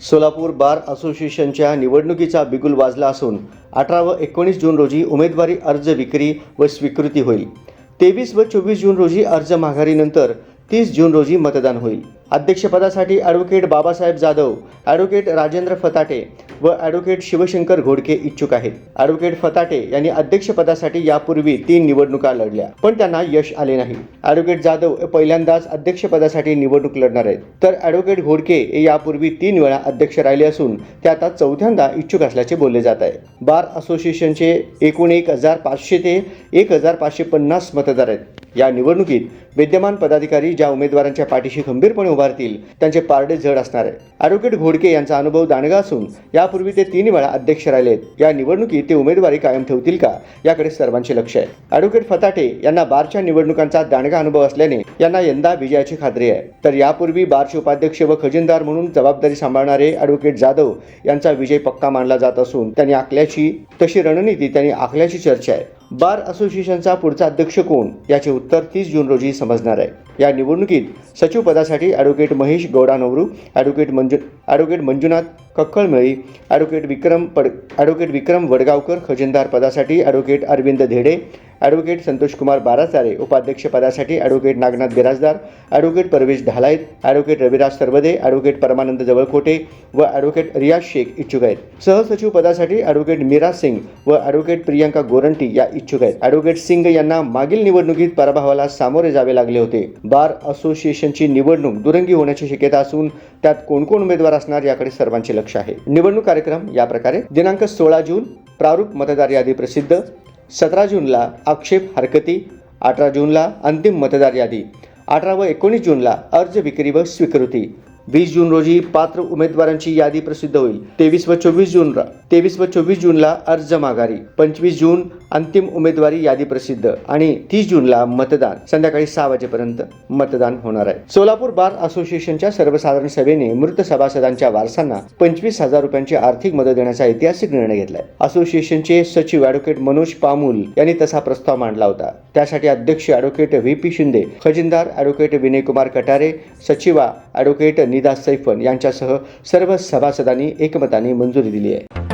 सोलापूर बार असोसिएशनच्या निवडणुकीचा बिगुल वाजला असून अठरा व एकोणीस जून रोजी उमेदवारी अर्ज विक्री व स्वीकृती होईल. तेवीस व चोवीस जून रोजी अर्ज माघारीनंतर तीस जून रोजी मतदान होईल. अध्यक्षपदासाठी ॲडव्होकेट बाबासाहेब जाधव ॲडव्होकेट राजेंद्र फताटे व ॲडव्होकेट शिवशंकर घोडके इच्छुक आहेत. ॲडव्होकेट फताटे यांनी अध्यक्षपदासाठी यापूर्वी तीन निवडणुका लढल्या पण त्यांना यश आले नाही. ॲडव्होकेट जाधव हे पहिल्यांदाच अध्यक्षपदासाठी निवडणूक लढणार आहेत. तर ॲडव्होकेट घोडके हे यापूर्वी तीन वेळा अध्यक्ष राहिले असून ते आता चौथ्यांदा इच्छुक असल्याचे बोलले जात आहे. बार असोसिएशनचे एकूण एक हजार पाचशे ते एक हजार पाचशे पन्नास मतदार आहेत. या निवडणुकीत विद्यमान पदाधिकारी ज्या उमेदवारांच्या पाठीशी खंबीरपणे उभारतील त्यांचे पारडे जड असणार आहे. ॲडव्होकेट घोडके यांचा अनुभव दांडगा असून यापूर्वी ते तीन वेळा अध्यक्ष राहिलेत. या निवडणुकीत ते उमेदवारी कायम ठेवतील का? याकडे सर्वांचे लक्ष आहे. ॲडव्होकेट फताटे यांना बारच्या निवडणुकांचा दांडगा अनुभव असल्याने यांना यंदा विजयाची खात्री आहे. तर यापूर्वी बारचे उपाध्यक्ष व खजिनदार म्हणून जबाबदारी सांभाळणारे ॲडव्होकेट जाधव यांचा विजय पक्का मानला जात असून त्यांनी आखल्याची तशी रणनीती त्यांनी आखल्याची चर्चा आहे. बार असोसिएशनचा पुढचा अध्यक्ष कोण? याचे उत्तर तीस जून रोजी समजणार आहे. या निवडणुकीत सचिव पदासाठी advocate Mahesh Goudanavaru advocate Manju advocate Manjunath Kakkalmeli advocate Vikram पड ॲडव्होकेट विक्रम वडगावकर खजिनदार पदासाठी ॲडव्होकेट अरविंद धेडे ॲडव्होकेट संतोषकुमार बाराचारे उपाध्यक्षपदासाठी advocate Nagnath Birajdar advocate Parvesh Dhalayat advocate Raviraj Sarbade advocate Paramanand Jawalkote व ॲडव्होकेट रियाज शेख इच्छुक आहेत. सहसचिव पदासाठी ॲडव्होकेट मीरा सिंग व ॲडव्होकेट प्रियांका गोरंटी या इच्छुक आहेत. ॲडव्होकेट सिंग यांना मागील निवडणुकीत पराभवाला सामोरे जावे लागले होते. बार असोसिएशनची निवडणूक दुरंगी होण्याची शक्यता असून त्यात कोण कोण उमेदवार असणार याकडे सर्वांचे लक्ष आहे. निवडणूक कार्यक्रम या प्रकारे दिनांक सोळा जून प्रारूप मतदार यादी प्रसिद्ध सतरा जूनला आक्षेप हरकती अठरा जूनला अंतिम मतदार यादी अठरा व एकोणीस जूनला अर्ज विक्री व स्वीकृती. वीस जून रोजी पात्र उमेदवारांची यादी प्रसिद्ध होईल. तेवीस व चोवीस जून तेवीस व चोवीस जूनला अर्ज माघारी. पंचवीस जून अंतिम उमेदवारी यादी प्रसिद्ध आणि तीस जूनला मतदान. संध्याकाळी सहा वाजेपर्यंत मतदान होणार आहे. सोलापूर बार असोसिएशनच्या सर्वसाधारण सभेने मृत सभासदांच्या वारसांना पंचवीस हजार रुपयांची आर्थिक मदत देण्याचा ऐतिहासिक निर्णय घेतलाय. असोसिएशनचे सचिव अॅडव्होकेट मनोज पामुल यांनी तसा प्रस्ताव मांडला होता. त्यासाठी अध्यक्ष अॅडव्होकेट व्ही पी शिंदे खजिनदार ॲडव्होकेट विनयकुमार कटारे सचिवा अॅडव्होकेट निदा सैफन यांच्यासह सर्व सभासदांनी एकमताने मंजुरी दिली आहे.